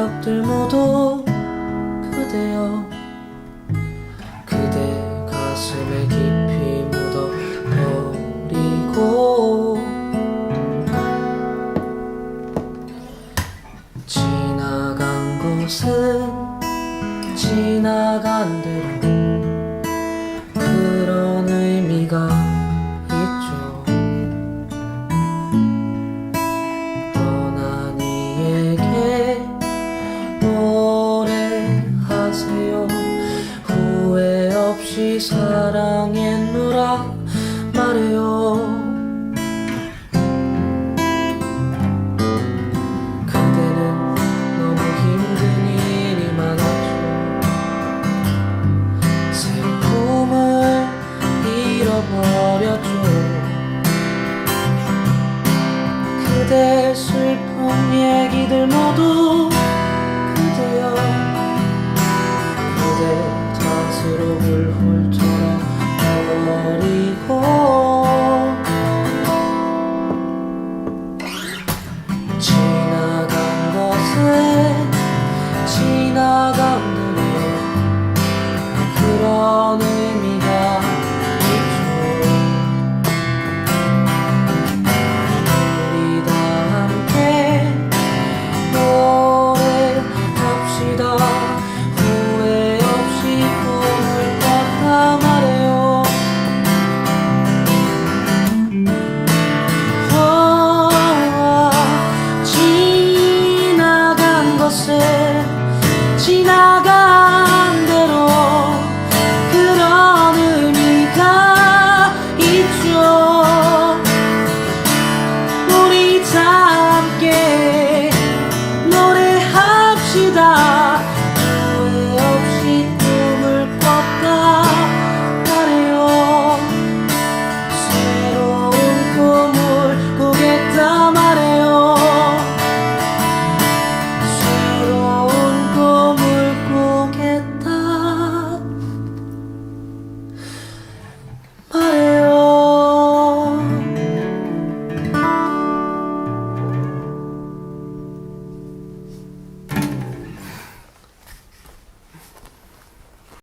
기억들 모두 그대여 그대 가슴에 깊이 묻어버리고. 지나간 곳은 지나간 대로 사랑했노라 말해요. 그대는 너무 힘든 일이 많았죠 새 꿈을 잃어버렸죠 그대 슬픈 얘기들 모두 我。